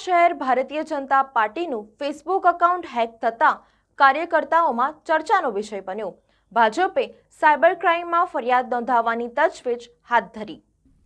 શહેર ભારતીય જનતા પાર્ટીનું Facebook account hack થતાં કાર્યકર્તાઓમાં ચર્ચાનો વિષય બન્યો. ભાજપે સાયબર ક્રાઇમમાં ફરિયાદ નોંધાવવાની તજવીજ હાથ ધરી.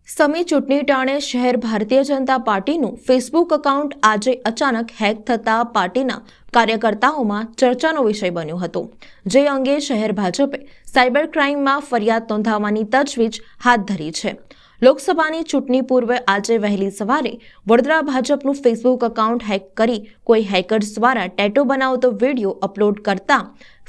સમી ચૂંટણી ટાણે શહેર ભારતીય જનતા પાર્ટીનું ફેસબુક એકાઉન્ટ આજે અચાનક હેક થતાં પાર્ટીના કાર્યકર્તાઓમાં ચર્ચાનો વિષય બન્યો હતો. જે અંગે શહેર ભાજપે સાયબર ક્રાઇમમાં ફરિયાદ નોંધાવવાની તજવીજ હાથ ધરી છે. લોકસભાની ચૂંટણી પૂર્વે આજે વહેલી સવારે વડોદરા ભાજપનું ફેસબુક એકાઉન્ટ હેક કરી કોઈ હેકર્સ દ્વારા ટેટો બનાવતો વીડિયો અપલોડ કરતા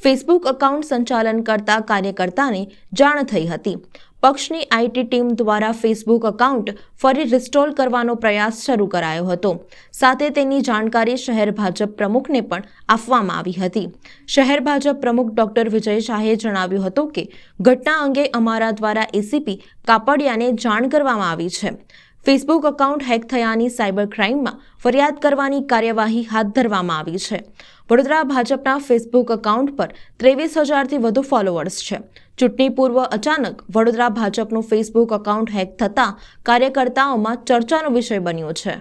ફેસબુક એકાઉન્ટ સંચાલન કરતા કાર્યકર્તાને જાણ થઈ હતી. પક્ષની આઈટી ટીમ દ્વારા ફેસબુક એકાઉન્ટ ફરી રિસ્ટોલ કરવાનો પ્રયાસ શરૂ કરાયો હતો. સાથે તેની જાણકારી શહેર ભાજપ પ્રમુખને પણ આપવામાં આવી હતી. શહેર ભાજપ પ્રમુખ ડોક્ટર વિજય શાહે જણાવ્યું હતું કે, ઘટના અંગે અમારા દ્વારા એસીપી કાપડિયાને જાણ કરવામાં આવી છે. ફેસબુક એકાઉન્ટ હેક થયાની સાયબર ક્રાઇમમાં ફરિયાદ કરવાની કાર્યવાહી હાથ ધરવામાં આવી છે. વડોદરા ભાજપના ફેસબુક એકાઉન્ટ પર ત્રેવીસ હજારથી વધુ ફોલોઅર્સ છે. ચૂંટણી પૂર્વ અચાનક વડોદરા ભાજપનું ફેસબુક એકાઉન્ટ હેક થતાં કાર્યકર્તાઓમાં ચર્ચાનો વિષય બન્યો છે.